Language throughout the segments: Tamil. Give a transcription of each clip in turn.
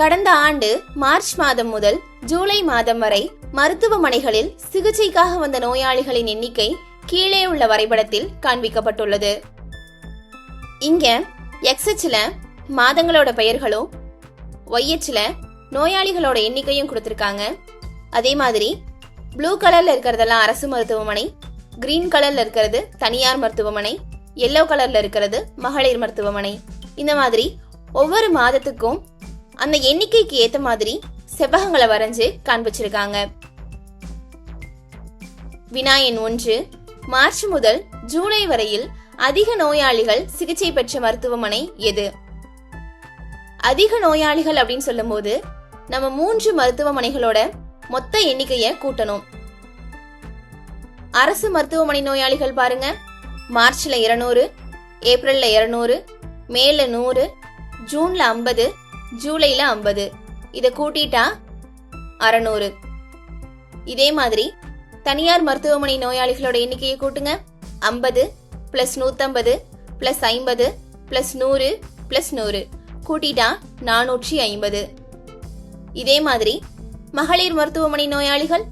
கடந்த ஆண்டு மார்ச் மாதம் முதல் ஜூலை மாதம் வரை மருத்துவமனைகளில் சிகிச்சைக்காக வந்த நோயாளிகளின் எண்ணிக்கை கீழே உள்ள வரைபடத்தில் காண்பிக்கப்பட்டுள்ளது. இங்க எக்ஸ்எச்ல மாதங்களோட பெயர்களும் ஒய்எச்ல நோயாளிகளோட எண்ணிக்கையும் கொடுத்துருக்காங்க. அதே மாதிரி ப்ளூ கலர்ல இருக்கிறதெல்லாம் அரசு மருத்துவமனை கிரீன் கலர்ல இருக்கிறது தனியார் மருத்துவமனை எல்லோ கலர்ல இருக்கிறது மகளிர் மருத்துவமனை. இந்த மாதிரி ஒவ்வொரு மாதத்துக்கும் அந்த எண்ணிக்கைக்கு ஏத்த மாதிரி செவ்வகங்களை வரைஞ்சு காண்பிச்சிருக்காங்க. வினாயன் ஒன்று. மார்ச் முதல் ஜூலை வரையில் அதிக நோயாளிகள் சிகிச்சை பெற்ற மருத்துவமனை எது? அதிக நோயாளிகள் அப்படின்னு சொல்லும்போது நம்ம மூன்று மருத்துவமனைகளோட மொத்த எண்ணிக்கையை கூட்டணும். அரசு மருத்துவமனை நோயாளிகள் பாருங்க. மார்ச்ல இருநூறு ஏப்ரல்ல இருநூறு மேல நூறு ஜூன்ல ஐம்பது ஜூலைல ஐம்பது. இதை கூட்டிட்டா அறநூறு. இதே மாதிரி தனியார் மருத்துவமனை நோயாளிகளோட எண்ணிக்கையை கூட்டுங்க. ஐம்பது பிளஸ் நூத்தம்பது பிளஸ் ஐம்பது பிளஸ் நூறு பிளஸ் நூறு. கூட்டிட்டா நானூற்றி ஐம்பது. இதே மாதிரி மகளிர் மருத்துவமனை நோயாளிகள்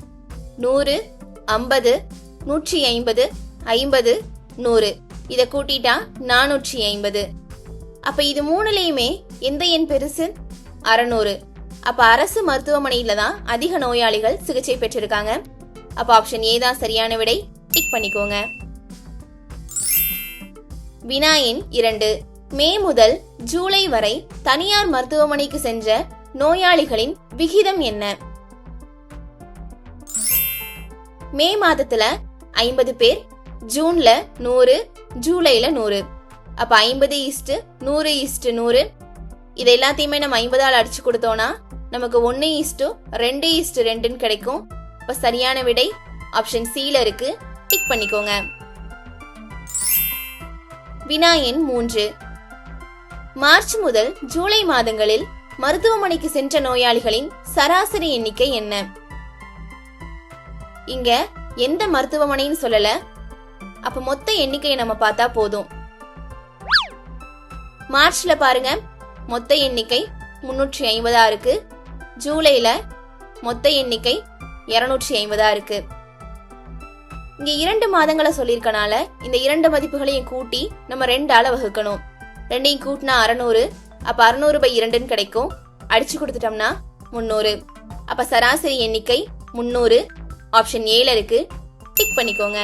நூறு ஐம்பது நூற்றி ஐம்பது ஐம்பது நூறு. இதை கூட்டிட்டா நானூற்றி ஐம்பது. அப்ப இது மூணுலேயுமே எந்த எண் பெருசு? அறநூறு. அப்ப அரசு மருத்துவமனையில தான் அதிக நோயாளிகள் சிகிச்சை பெற்றிருக்காங்க. அப்ப ஆப்ஷன் ஏ தான் சரியான விடை. டிக் பண்ணிக்கோங்க. வினா எண் இரண்டு. மே முதல் ஜூலை வரை தனியார் மருத்துவமனைக்கு சென்ற நோயாளிகளின் விகிதம் என்ன? மே மாதத்துல ஐம்பது பேர் ஜூன்ல நூறு ஜூலைல நூறு. அப்ப ஐம்பது ஈஸ்ட் நூறு ஈஸ்ட் நூறு இது எல்லாத்தையுமே நம்ம ஐம்பதால் அடிச்சு கொடுத்தோம்னா நமக்கு ஒன்று ஈஸ்டு ரெண்டு ஈஸ்ட் ரெண்டுன்னு கிடைக்கும். இப்ப சரியான விடை ஆப்ஷன் சில இருக்கு. டிக் பண்ணிக்கோங்க. வினா எண் மூன்று. மார்ச் முதல் ஜூலை மாதங்களில் மருத்துவமனைக்கு சென்ற நோயாளிகளின் சராசரி எண்ணிக்கை என்ன? இங்க எந்த மருத்துவமனைன்னு சொல்லல. அப்ப மொத்த எண்ணிக்கையை நம்ம பார்த்தா போதும். மார்ச்ல பாருங்க. மொத்த எண்ணிக்கை முன்னூற்றி ஐம்பதா இருக்கு ஜூலையில மொத்த எண்ணிக்கை இருநூற்றி ஐம்பதா இருக்கு இங்க இரண்டு மாதங்களை சொல்லியிருக்கனால இந்த இரண்டு மதிப்புகளையும் கூட்டி நம்ம ரெண்டால வகுக்கணும். ரெண்டையும் கூட்டினா அறநூறு அப்ப அறுநூறு பை இரண்டுன்னு கிடைக்கும். அடிச்சு கொடுத்துட்டோம்னா முன்னூறு. அப்ப சராசரி எண்ணிக்கை முந்நூறு ஆப்ஷன் ஏல இருக்கு. டிக் பண்ணிக்கோங்க.